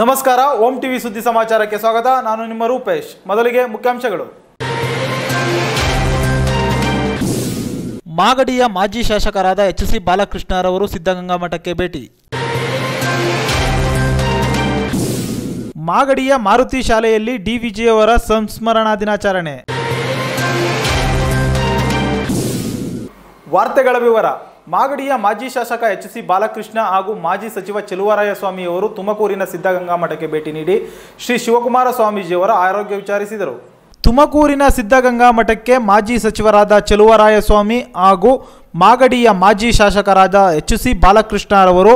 ನಮಸ್ಕಾರ ಓಂ ಟಿವಿ ಸುದ್ದಿ ಸಮಾಚಾರಕ್ಕೆ ಸ್ವಾಗತ. ನಾನು ನಿಮ್ಮ ರೂಪೇಶ್. ಮೊದಲಿಗೆ ಮುಖ್ಯಾಂಶಗಳು. ಮಾಗಡಿಯ ಮಾಜಿ ಶಾಸಕರಾದ ಎಚ್ ಸಿ ಬಾಲಕೃಷ್ಣರವರು ಸಿದ್ಧಗಂಗಾ ಮಠಕ್ಕೆ ಭೇಟಿ. ಮಾಗಡಿಯ ಮಾರುತಿ ಶಾಲೆಯಲ್ಲಿ ಡಿವಿಜಿಯವರ ಸಂಸ್ಮರಣಾ ದಿನಾಚರಣೆ. ವಾರ್ತೆಗಳ ವಿವರ. ಮಾಗಡಿಯ ಮಾಜಿ ಶಾಸಕ ಎಚ್ ಸಿ ಬಾಲಕೃಷ್ಣ ಹಾಗೂ ಮಾಜಿ ಸಚಿವ ಚೆಲುವರಾಯ ಸ್ವಾಮಿಯವರು ತುಮಕೂರಿನ ಸಿದ್ಧಗಂಗಾ ಮಠಕ್ಕೆ ಭೇಟಿ ನೀಡಿ ಶ್ರೀ ಶಿವಕುಮಾರ ಸ್ವಾಮೀಜಿಯವರ ಆರೋಗ್ಯ ವಿಚಾರಿಸಿದರು. ತುಮಕೂರಿನ ಸಿದ್ಧಗಂಗಾ ಮಠಕ್ಕೆ ಮಾಜಿ ಸಚಿವರಾದ ಚೆಲುವರಾಯ ಸ್ವಾಮಿ ಹಾಗೂ ಮಾಗಡಿಯ ಮಾಜಿ ಶಾಸಕರಾದ ಎಚ್ ಸಿ ಬಾಲಕೃಷ್ಣರವರು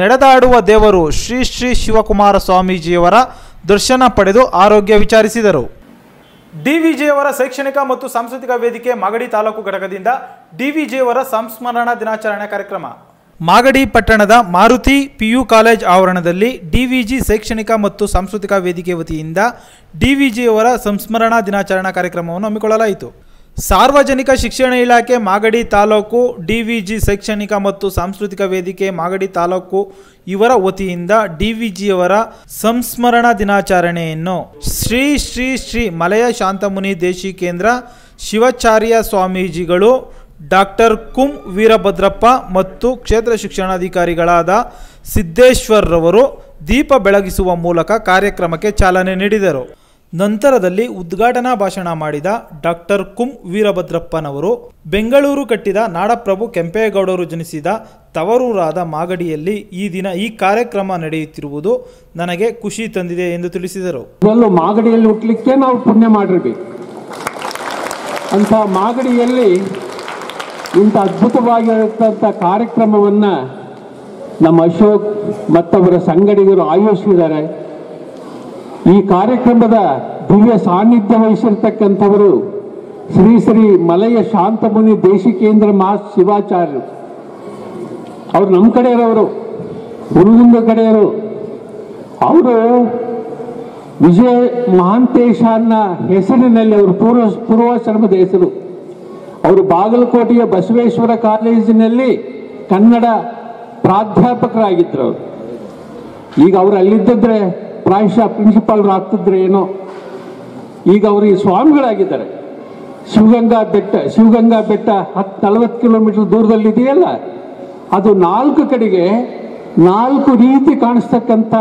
ನಡೆದಾಡುವ ದೇವರು ಶ್ರೀ ಶ್ರೀ ಶಿವಕುಮಾರ ಸ್ವಾಮೀಜಿಯವರ ದರ್ಶನ ಪಡೆದು ಆರೋಗ್ಯ ವಿಚಾರಿಸಿದರು. ಡಿವಿಜಿಯವರ ಶೈಕ್ಷಣಿಕ ಮತ್ತು ಸಾಂಸ್ಕೃತಿಕ ವೇದಿಕೆ ಮಾಗಡಿ ತಾಲೂಕು ಘಟಕದಿಂದ ಡಿವಿಜಿಯವರ ಸಂಸ್ಮರಣಾ ದಿನಾಚರಣೆ ಕಾರ್ಯಕ್ರಮ. ಮಾಗಡಿ ಪಟ್ಟಣದ ಮಾರುತಿ ಪಿಯು ಕಾಲೇಜ್ ಆವರಣದಲ್ಲಿ ಡಿವಿಜಿ ಶೈಕ್ಷಣಿಕ ಮತ್ತು ಸಾಂಸ್ಕೃತಿಕ ವೇದಿಕೆ ವತಿಯಿಂದ ಡಿವಿಜಿಯವರ ಸಂಸ್ಮರಣಾ ದಿನಾಚರಣಾ ಕಾರ್ಯಕ್ರಮವನ್ನು ಹಮ್ಮಿಕೊಳ್ಳಲಾಯಿತು. ಸಾರ್ವಜನಿಕ ಶಿಕ್ಷಣ ಇಲಾಖೆ ಮಾಗಡಿ ತಾಲೂಕು ಡಿವಿಜಿ ಶೈಕ್ಷಣಿಕ ಮತ್ತು ಸಾಂಸ್ಕೃತಿಕ ವೇದಿಕೆ ಮಾಗಡಿ ತಾಲೂಕು ಇವರ ವತಿಯಿಂದ ಡಿವಿಜಿಯವರ ಸಂಸ್ಮರಣಾ ದಿನಾಚರಣೆಯನ್ನು ಶ್ರೀ ಶ್ರೀ ಶ್ರೀ ಮಲಯ ಶಾಂತಮುನಿ ದೇಶಿಕೇಂದ್ರ ಶಿವಾಚಾರ್ಯ ಸ್ವಾಮೀಜಿಗಳು ಡಾಕ್ಟರ್ ಕುಂ ವೀರಭದ್ರಪ್ಪ ಮತ್ತು ಕ್ಷೇತ್ರ ಶಿಕ್ಷಣಾಧಿಕಾರಿಗಳಾದ ಸಿದ್ದೇಶ್ವರ್ರವರು ದೀಪ ಬೆಳಗಿಸುವ ಮೂಲಕ ಕಾರ್ಯಕ್ರಮಕ್ಕೆ ಚಾಲನೆ ನೀಡಿದರು. ನಂತರದಲ್ಲಿ ಉದ್ಘಾಟನಾ ಭಾಷಣ ಮಾಡಿದ ಡಾಕ್ಟರ್ ಕುಂ ವೀರಭದ್ರಪ್ಪನವರು, ಬೆಂಗಳೂರು ಕಟ್ಟಿದ ನಾಡಪ್ರಭು ಕೆಂಪೇಗೌಡರು ಜನಿಸಿದ ತವರೂರಾದ ಮಾಗಡಿಯಲ್ಲಿ ಈ ದಿನ ಈ ಕಾರ್ಯಕ್ರಮ ನಡೆಯುತ್ತಿರುವುದು ನನಗೆ ಖುಷಿ ತಂದಿದೆ ಎಂದು ತಿಳಿಸಿದರು. ಮಾಗಡಿಯಲ್ಲಿ ಹುಟ್ಟಲಿಕ್ಕೆ ನಾವು ಪುಣ್ಯ ಮಾಡಿರ್ಬೇಕು. ಅಂತ ಮಾಗಡಿಯಲ್ಲಿ ಇಂಥ ಅದ್ಭುತವಾಗಿರತಕ್ಕಂಥ ಕಾರ್ಯಕ್ರಮವನ್ನು ನಮ್ಮ ಅಶೋಕ್ ಮತ್ತವರ ಸಂಗಡಿಗರು ಆಯೋಜಿಸಿದ್ದಾರೆ. ಈ ಕಾರ್ಯಕ್ರಮದ ದಿವ್ಯ ಸಾನ್ನಿಧ್ಯ ವಹಿಸಿರ್ತಕ್ಕಂಥವರು ಶ್ರೀ ಶ್ರೀ ಮಲಯ ಶಾಂತಮುನಿ ದೇಶಿಕೇಂದ್ರ ಮಾ ಶಿವಾಚಾರ್ಯರು. ಅವ್ರು ನಮ್ಮ ಕಡೆಯವರು ಹುರುಗುಂದ ಕಡೆಯವರು ಅವರು ವಿಜಯ ಮಹಾಂತೇಶ ಅನ್ನ ಹೆಸರಿನಲ್ಲಿ ಅವರು ಪೂರ್ವ, ಪೂರ್ವಾಶ್ರಮದ ಹೆಸರು. ಅವರು ಬಾಗಲಕೋಟೆಯ ಬಸವೇಶ್ವರ ಕಾಲೇಜಿನಲ್ಲಿ ಕನ್ನಡ ಪ್ರಾಧ್ಯಾಪಕರಾಗಿದ್ದರು ಅವರು. ಈಗ ಅವರು ಅಲ್ಲಿದ್ದಿದ್ರೆ ಪ್ರಾಯಶಃ ಪ್ರಿನ್ಸಿಪಾಲ್ರು ಆಗ್ತಿದ್ರೆ ಏನೋ. ಈಗ ಅವರು ಸ್ವಾಮಿಗಳಾಗಿದ್ದಾರೆ. ಶಿವಗಂಗಾ ಬೆಟ್ಟ ಶಿವಗಂಗಾ ಬೆಟ್ಟ ಹತ್ತು ನಲವತ್ತು ಕಿಲೋಮೀಟರ್ ದೂರದಲ್ಲಿದೆಯಲ್ಲ, ಅದು ನಾಲ್ಕು ಕಡೆಗೆ ನಾಲ್ಕು ರೀತಿ ಕಾಣಿಸ್ತಕ್ಕಂಥ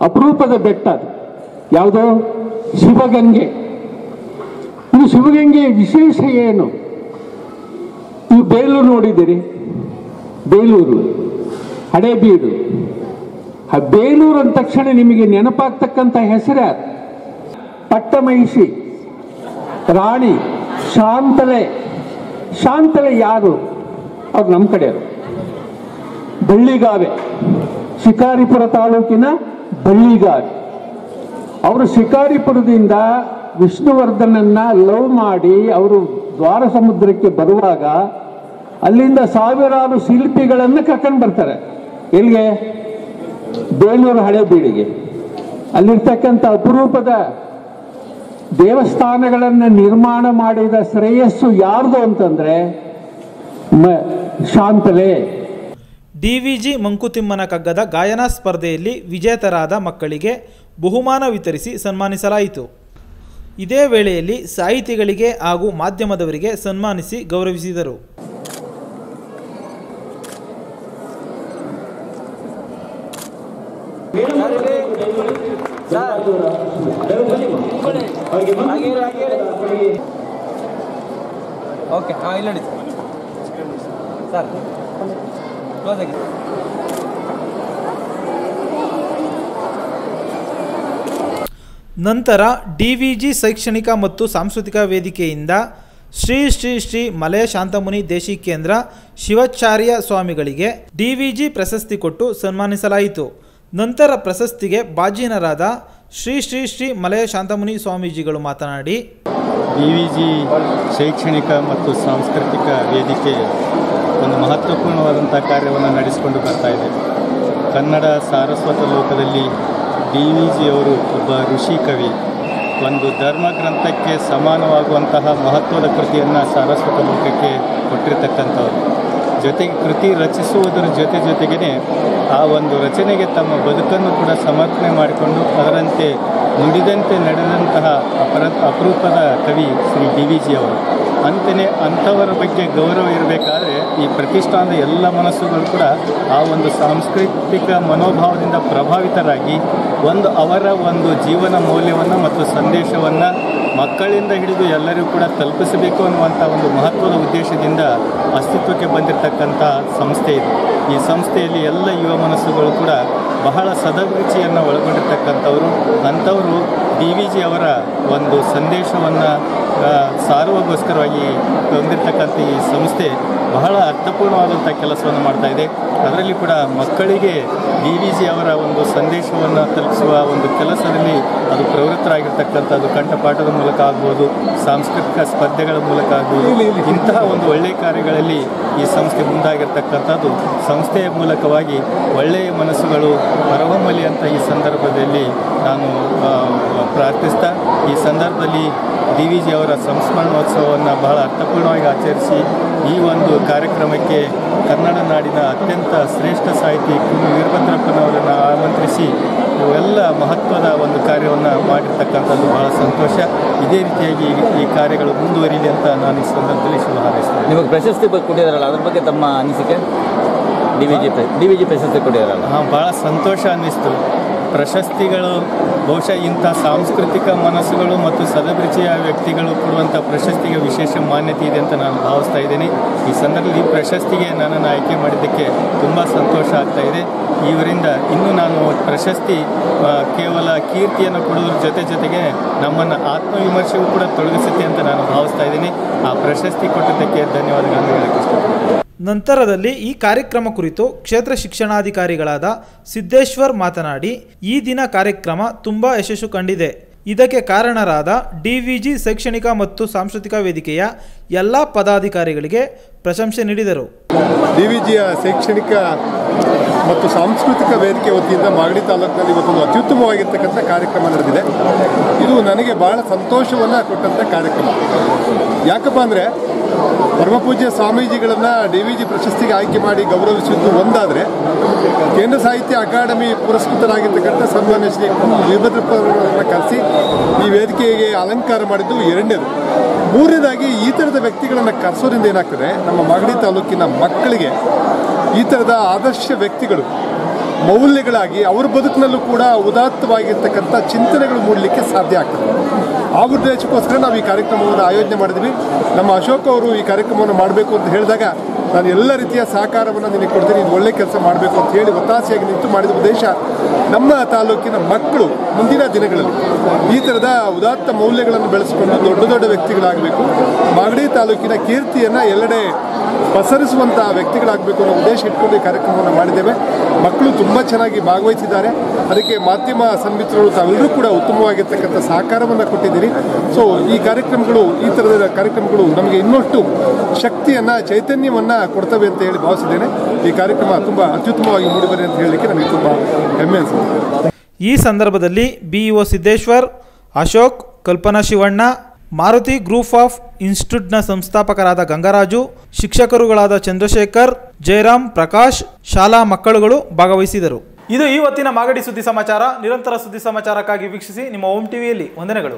ಅಪರೂಪದ ಬೆಟ್ಟ ಅದು. ಯಾವುದೋ? ಶಿವಗಂಗೆ. ಇದು ಶಿವಗಂಗೆ ವಿಶೇಷ ಏನು? ನೀವು ಬೇಲೂರು ನೋಡಿದ್ದೀರಿ. ಬೇಲೂರು, ಹಳೇಬೀಡು. ಆ ಬೇಲೂರು ಅಂದ ತಕ್ಷಣ ನಿಮಗೆ ನೆನಪಾಗ್ತಕ್ಕಂಥ ಹೆಸರ ಪಟ್ಟ ಪಟ್ಟಮಹಿಷಿ, ರಾಣಿ, ಶಾಂತಲೆ. ಶಾಂತಲೆ ಯಾರು? ಅವ್ರು ನಮ್ಮ ಕಡೆಯವರು. ಬಳ್ಳಿಗಾವೆ, ಶಿಕಾರಿಪುರ ತಾಲೂಕಿನ ಬಳ್ಳಿಗಾವೆ. ಅವರು ಶಿಕಾರಿಪುರದಿಂದ ವಿಷ್ಣುವರ್ಧನನ್ನ ಲವ್ ಮಾಡಿ ಅವರು ದ್ವಾರ ಸಮುದ್ರಕ್ಕೆ ಬರುವಾಗ ಅಲ್ಲಿಂದ ಸಾವಿರಾರು ಶಿಲ್ಪಿಗಳನ್ನು ಕರ್ಕೊಂಡು ಬರ್ತಾರೆ. ಎಲ್ಲಿಗೆ? ಬೇಲೂರು ಹಳೆಬೀಡಿಗೆ ಅಲ್ಲಿರ್ತಕ್ಕಂಥ ಅಪರೂಪದ ದೇವಸ್ಥಾನಗಳನ್ನು ನಿರ್ಮಾಣ ಮಾಡಿದ ಶ್ರೇಯಸ್ಸು ಯಾರ್ದು ಅಂತಂದ್ರೆ ಶಾಂತಲೆ. ಡಿವಿಜಿ ಮಂಕುತಿಮ್ಮನ ಕಗ್ಗದ ಗಾಯನ ಸ್ಪರ್ಧೆಯಲ್ಲಿ ವಿಜೇತರಾದ ಮಕ್ಕಳಿಗೆ ಬಹುಮಾನ ವಿತರಿಸಿ ಸನ್ಮಾನಿಸಲಾಯಿತು. ಇದೇ ವೇಳೆಯಲ್ಲಿ ಸಾಹಿತಿಗಳಿಗೆ ಹಾಗೂ ಮಾಧ್ಯಮದವರಿಗೆ ಸನ್ಮಾನಿಸಿ ಗೌರವಿಸಿದರು. ಓಕೆ ಹಾಂ ಇಲ್ಲಿ ನೋಡಿ. ಸರ್ ಕ್ಲೋಸ್ ಆಗಿ. ನಂತರ ಡಿವಿಜಿ ಶೈಕ್ಷಣಿಕ ಮತ್ತು ಸಾಂಸ್ಕೃತಿಕ ವೇದಿಕೆಯಿಂದ ಶ್ರೀ ಶ್ರೀ ಶ್ರೀ ಮಲಯ ಶಾಂತಮುನಿ ದೇಶಿಕೇಂದ್ರ ಶಿವಾಚಾರ್ಯ ಸ್ವಾಮಿಗಳಿಗೆ ಡಿ ವಿ ಜಿ ಪ್ರಶಸ್ತಿ ಕೊಟ್ಟು ಸನ್ಮಾನಿಸಲಾಯಿತು. ನಂತರ ಪ್ರಶಸ್ತಿಗೆ ಬಾಜೀನರಾದ ಶ್ರೀ ಶ್ರೀ ಶ್ರೀ ಮಲಯ ಶಾಂತಮುನಿ ಸ್ವಾಮೀಜಿಗಳು ಮಾತನಾಡಿ. ಡಿ ವಿ ಜಿ ಶೈಕ್ಷಣಿಕ ಮತ್ತು ಸಾಂಸ್ಕೃತಿಕ ವೇದಿಕೆ ಒಂದು ಮಹತ್ವಪೂರ್ಣವಾದಂಥ ಕಾರ್ಯವನ್ನು ನಡೆಸಿಕೊಂಡು ಬರ್ತಾ ಇದೆ. ಕನ್ನಡ ಸಾರಸ್ವತ ಲೋಕದಲ್ಲಿ ಡಿ ವಿ ಜಿಯವರು ಒಬ್ಬ ಋಷಿ ಕವಿ. ಒಂದು ಧರ್ಮ ಗ್ರಂಥಕ್ಕೆ ಸಮಾನವಾಗುವಂತಹ ಮಹತ್ವದ ಕೃತಿಯನ್ನು ಸಾರಸ್ವತ ಲೋಕಕ್ಕೆ ಕೊಟ್ಟಿರ್ತಕ್ಕಂಥವ್ರು. ಜೊತೆಗೆ ಕೃತಿ ರಚಿಸುವುದರ ಜೊತೆ ಜೊತೆಗೇ ಆ ಒಂದು ರಚನೆಗೆ ತಮ್ಮ ಬದುಕನ್ನು ಕೂಡ ಸಮರ್ಪಣೆ ಮಾಡಿಕೊಂಡು ಅದರಂತೆ ನುಡಿದಂತೆ ನಡೆದಂತಹ ಅಪರ ಅಪರೂಪದ ಕವಿ ಶ್ರೀ ಡಿ ವಿ ಜಿ ಅವರು. ಅಂತಲೇ ಅಂಥವರ ಬಗ್ಗೆ ಗೌರವ ಇರಬೇಕಾದ್ರೆ ಈ ಪ್ರತಿಷ್ಠಾನದ ಎಲ್ಲ ಮನಸ್ಸುಗಳು ಕೂಡ ಆ ಒಂದು ಸಾಂಸ್ಕೃತಿಕ ಮನೋಭಾವದಿಂದ ಪ್ರಭಾವಿತರಾಗಿ ಒಂದು ಅವರ ಒಂದು ಜೀವನ ಮೌಲ್ಯವನ್ನು ಮತ್ತು ಸಂದೇಶವನ್ನು ಮಕ್ಕಳಿಂದ ಹಿಡಿದು ಎಲ್ಲರಿಗೂ ಕೂಡ ತಲುಪಿಸಬೇಕು ಅನ್ನುವಂಥ ಒಂದು ಮಹತ್ವದ ಉದ್ದೇಶದಿಂದ ಅಸ್ತಿತ್ವಕ್ಕೆ ಬಂದಿರತಕ್ಕಂಥ ಸಂಸ್ಥೆ ಇದು. ಈ ಸಂಸ್ಥೆಯಲ್ಲಿ ಎಲ್ಲ ಯುವ ಮನಸ್ಸುಗಳು ಕೂಡ ಬಹಳ ಸದಭಿರುಚಿಯನ್ನು ಒಳಗೊಂಡಿರ್ತಕ್ಕಂಥವರು. ಅಂಥವರು ಡಿ ವಿ ಜಿ ಅವರ ಒಂದು ಸಂದೇಶವನ್ನು ಸಾರುವಗೋಸ್ಕರವಾಗಿ ಹೊಂದಿರತಕ್ಕಂಥ ಈ ಸಂಸ್ಥೆ ಬಹಳ ಅರ್ಥಪೂರ್ಣವಾದಂಥ ಕೆಲಸವನ್ನು ಮಾಡ್ತಾ ಇದೆ. ಅದರಲ್ಲಿ ಕೂಡ ಮಕ್ಕಳಿಗೆ ಡಿ ವಿ ಜಿ ಅವರ ಒಂದು ಸಂದೇಶವನ್ನು ತಲುಪಿಸುವ ಒಂದು ಕೆಲಸದಲ್ಲಿ ಅದು ಪ್ರವೃತ್ತರಾಗಿರ್ತಕ್ಕಂಥದ್ದು. ಕಂಠಪಾಠದ ಮೂಲಕ ಆಗ್ಬೋದು ಸಾಂಸ್ಕೃತಿಕ ಸ್ಪರ್ಧೆಗಳ ಮೂಲಕ ಆಗ್ಬೋದು ಇಂತಹ ಒಂದು ಒಳ್ಳೆಯ ಕಾರ್ಯಗಳಲ್ಲಿ ಈ ಸಂಸ್ಥೆ ಮುಂದಾಗಿರ್ತಕ್ಕಂಥದ್ದು. ಸಂಸ್ಥೆಯ ಮೂಲಕವಾಗಿ ಒಳ್ಳೆಯ ಮನಸ್ಸುಗಳು ಹೊರಹೊಮ್ಮಲಿ ಅಂತ ಈ ಸಂದರ್ಭದಲ್ಲಿ ನಾನು ಪ್ರಾರ್ಥಿಸ್ತಾ, ಈ ಸಂದರ್ಭದಲ್ಲಿ ಡಿ ವಿ ಜಿ ಅವರ ಸಂಸ್ಮರಣೋತ್ಸವವನ್ನು ಬಹಳ ಅರ್ಥಪೂರ್ಣವಾಗಿ ಆಚರಿಸಿ, ಈ ಒಂದು ಕಾರ್ಯಕ್ರಮಕ್ಕೆ ಕನ್ನಡ ನಾಡಿನ ಅತ್ಯಂತ ಶ್ರೇಷ್ಠ ಸಾಹಿತಿ ಕುಮಿ ವೀರಭದ್ರಪ್ಪನವರನ್ನು ಆಮಂತ್ರಿಸಿ, ಇವೆಲ್ಲ ಮಹತ್ವದ ಒಂದು ಕಾರ್ಯವನ್ನು ಮಾಡಿರ್ತಕ್ಕಂಥದ್ದು ಬಹಳ ಸಂತೋಷ. ಇದೇ ರೀತಿಯಾಗಿ ಈ- ಕಾರ್ಯಗಳು ಮುಂದುವರಿಲಿ ಅಂತ ನಾನು ಈ ಸಂದರ್ಭದಲ್ಲಿ ಶುಭ ಹಾರೈಸ್ತೇನೆ. ನಿಮಗೆ ಪ್ರಶಸ್ತಿ ಕೊಟ್ಟಿದ್ದಾರಲ್ಲ, ಅದ್ರ ಬಗ್ಗೆ ತಮ್ಮ ಅನಿಸಿಕೆ? ಡಿ ವಿ ಜಿ ಪ್ರಶಸ್ತಿ ಕೊಟ್ಟಿದ್ದಾರಲ್ಲ. ಹಾಂ ಭಾಳ ಸಂತೋಷ ಅನ್ನಿಸ್ತು. ಪ್ರಶಸ್ತಿಗಳು, ಬಹುಶಃ ಇಂಥ ಸಾಂಸ್ಕೃತಿಕ ಮನಸ್ಸುಗಳು ಮತ್ತು ಸದಭಿರುಚಿಯ ವ್ಯಕ್ತಿಗಳು ಕೊಡುವಂಥ ಪ್ರಶಸ್ತಿಗೆ ವಿಶೇಷ ಮಾನ್ಯತೆ ಇದೆ ಅಂತ ನಾನು ಭಾವಿಸ್ತಾ ಇದ್ದೀನಿ. ಈ ಸಂದರ್ಭದಲ್ಲಿ ಈ ಪ್ರಶಸ್ತಿಗೆ ನನ್ನನ್ನು ಆಯ್ಕೆ ಮಾಡಿದ್ದಕ್ಕೆ ತುಂಬ ಸಂತೋಷ ಆಗ್ತಾ ಇದೆ. ಇವರಿಂದ ಇನ್ನೂ ನಾನು ಪ್ರಶಸ್ತಿ ಕೇವಲ ಕೀರ್ತಿಯನ್ನು ಕೊಡೋದ್ರ ಜೊತೆ ಜೊತೆಗೆ ನಮ್ಮನ್ನು ಆತ್ಮವಿಮರ್ಶೆಗೂ ಕೂಡ ತೊಡಗಿಸುತ್ತೆ ಅಂತ ನಾನು ಭಾವಿಸ್ತಾ ಇದ್ದೀನಿ. ಆ ಪ್ರಶಸ್ತಿ ಕೊಟ್ಟಿದ್ದಕ್ಕೆ ಧನ್ಯವಾದಗಳನ್ನು ಹೇಳಕ್ಕೆ ಇಷ್ಟಪಡ್ತೀನಿ. ನಂತರದಲ್ಲಿ ಈ ಕಾರ್ಯಕ್ರಮ ಕುರಿತು ಕ್ಷೇತ್ರ ಶಿಕ್ಷಣಾಧಿಕಾರಿಗಳಾದ ಸಿದ್ದೇಶ್ವರ್ ಮಾತನಾಡಿ, ಈ ದಿನ ಕಾರ್ಯಕ್ರಮ ತುಂಬ ಯಶಸ್ಸು ಕಂಡಿದೆ. ಇದಕ್ಕೆ ಕಾರಣರಾದ ಡಿವಿಜಿ ಶೈಕ್ಷಣಿಕ ಮತ್ತು ಸಾಂಸ್ಕೃತಿಕ ವೇದಿಕೆಯ ಎಲ್ಲ ಪದಾಧಿಕಾರಿಗಳಿಗೆ ಪ್ರಶಂಸೆ ನೀಡಿದರು. ಡಿವಿಜಿಯ ಶೈಕ್ಷಣಿಕ ಮತ್ತು ಸಾಂಸ್ಕೃತಿಕ ವೇದಿಕೆ ವತಿಯಿಂದ ಮಾಗಡಿ ತಾಲೂಕಿನಲ್ಲಿ ಇವತ್ತೊಂದು ಅತ್ಯುತ್ತಮವಾಗಿರ್ತಕ್ಕಂಥ ಕಾರ್ಯಕ್ರಮ ನಡೆದಿದೆ. ಇದು ನನಗೆ ಬಹಳ ಸಂತೋಷವನ್ನು ಕೊಟ್ಟಂಥ ಕಾರ್ಯಕ್ರಮ. ಯಾಕಪ್ಪ ಅಂದರೆ ಪರಮಪೂಜ್ಯ ಸ್ವಾಮೀಜಿಗಳನ್ನು ಡಿ ವಿ ಜಿ ಪ್ರಶಸ್ತಿಗೆ ಆಯ್ಕೆ ಮಾಡಿ ಗೌರವಿಸಿದ್ದು ಒಂದಾದರೆ ಕೇಂದ್ರ ಸಾಹಿತ್ಯ ಅಕಾಡೆಮಿ ಪುರಸ್ಕೃತರಾಗಿರ್ತಕ್ಕಂಥ ಸನ್ಮಾನ್ಯ ಶ್ರೀ ವೀರಭದ್ರಪ್ಪರವರನ್ನು ಕರೆಸಿ ಈ ವೇದಿಕೆಗೆ ಅಲಂಕಾರ ಮಾಡಿದ್ದು ಎರಡನೇದು. ಮೂರನೇದಾಗಿ ಈ ಥರದ ವ್ಯಕ್ತಿಗಳನ್ನು ಕರೆಸೋದ್ರಿಂದ ಏನಾಗ್ತದೆ? ನಮ್ಮ ಮಾಗಡಿ ತಾಲೂಕಿನ ಮಕ್ಕಳಿಗೆ ಈ ಥರದ ಆದರ್ಶ ವ್ಯಕ್ತಿಗಳು ಮೌಲ್ಯಗಳಾಗಿ ಅವ್ರ ಬದುಕಿನಲ್ಲೂ ಕೂಡ ಉದಾತ್ತವಾಗಿರ್ತಕ್ಕಂಥ ಚಿಂತನೆಗಳು ಮೂಡಲಿಕ್ಕೆ ಸಾಧ್ಯ ಆಗ್ತದೆ. ಆ ಉದ್ದೇಶಕ್ಕೋಸ್ಕರ ನಾವು ಈ ಕಾರ್ಯಕ್ರಮವನ್ನು ಆಯೋಜನೆ ಮಾಡಿದ್ವಿ. ನಮ್ಮ ಅಶೋಕ್ ಅವರು ಈ ಕಾರ್ಯಕ್ರಮವನ್ನು ಮಾಡಬೇಕು ಅಂತ ಹೇಳಿದಾಗ ನಾನು ಎಲ್ಲ ರೀತಿಯ ಸಹಕಾರವನ್ನು ನಿನಗೆ ಕೊಡ್ತೀನಿ ಇದು ಒಳ್ಳೆ ಕೆಲಸ ಮಾಡಬೇಕು ಅಂತ ಹೇಳಿ ಒತ್ತಾಸೆಯಾಗಿ ನಿಂತು ಮಾಡಿದ ಉದ್ದೇಶ ನಮ್ಮ ತಾಲೂಕಿನ ಮಕ್ಕಳು ಮುಂದಿನ ದಿನಗಳಲ್ಲಿ ಈ ಥರದ ಉದಾತ್ತ ಮೌಲ್ಯಗಳನ್ನು ಬೆಳೆಸಿಕೊಂಡು ದೊಡ್ಡ ದೊಡ್ಡ ವ್ಯಕ್ತಿಗಳಾಗಬೇಕು. ಮಾಗಡಿ ತಾಲೂಕಿನ ಕೀರ್ತಿಯನ್ನು ಎಲ್ಲೆಡೆ ಪಸರಿಸುವಂತಹ ವ್ಯಕ್ತಿಗಳಾಗಬೇಕು ಅನ್ನೋ ಉದ್ದೇಶ ಇಟ್ಕೊಂಡು ಈ ಕಾರ್ಯಕ್ರಮವನ್ನು ಮಾಡಿದ್ದೇವೆ. ಮಕ್ಕಳು ತುಂಬ ಚೆನ್ನಾಗಿ ಭಾಗವಹಿಸಿದ್ದಾರೆ. ಅದಕ್ಕೆ ಮಾಧ್ಯಮ ಸನ್ಮಿತ್ರರು ತಾವೆಲ್ಲರೂ ಕೂಡ ಉತ್ತಮವಾಗಿರ್ತಕ್ಕಂಥ ಸಹಕಾರವನ್ನು ಕೊಟ್ಟಿದ್ದೀರಿ. ಸೊ ಈ ಕಾರ್ಯಕ್ರಮಗಳು, ಈ ಥರದ ಕಾರ್ಯಕ್ರಮಗಳು ನಮಗೆ ಇನ್ನಷ್ಟು ಶಕ್ತಿಯನ್ನು, ಚೈತನ್ಯವನ್ನು ಕೊಡ್ತವೆ ಅಂತ ಹೇಳಿ ಭಾವಿಸಿದ್ದೇನೆ. ಈ ಕಾರ್ಯಕ್ರಮ ತುಂಬ ಅತ್ಯುತ್ತಮವಾಗಿ ಮೂಡಿಬರಿ ಅಂತ ಹೇಳಲಿಕ್ಕೆ ನನಗೆ ತುಂಬ ಹೆಮ್ಮೆ ಅನಿಸುತ್ತೆ. ಈ ಸಂದರ್ಭದಲ್ಲಿ BEO Siddeshwar, Ashok, Kalpana Shivanna Maruti group of ಇನ್ಸ್ಟಿಟ್ಯೂಟ್ನ ಸಂಸ್ಥಾಪಕರಾದ ಗಂಗರಾಜು, ಶಿಕ್ಷಕರುಗಳಾದ ಚಂದ್ರಶೇಖರ್, ಜಯರಾಮ್, ಪ್ರಕಾಶ್, ಶಾಲಾ ಮಕ್ಕಳುಗಳು ಭಾಗವಹಿಸಿದರು. ಇದು ಇವತ್ತಿನ ಮಾಗಡಿ ಸುದ್ದಿ ಸಮಾಚಾರ. ನಿರಂತರ ಸುದ್ದಿ ಸಮಾಚಾರಕ್ಕಾಗಿ ವೀಕ್ಷಿಸಿ ನಿಮ್ಮ ಓಮ್ ಟಿವಿಯಲ್ಲಿ ವಂದನೆಗಳು.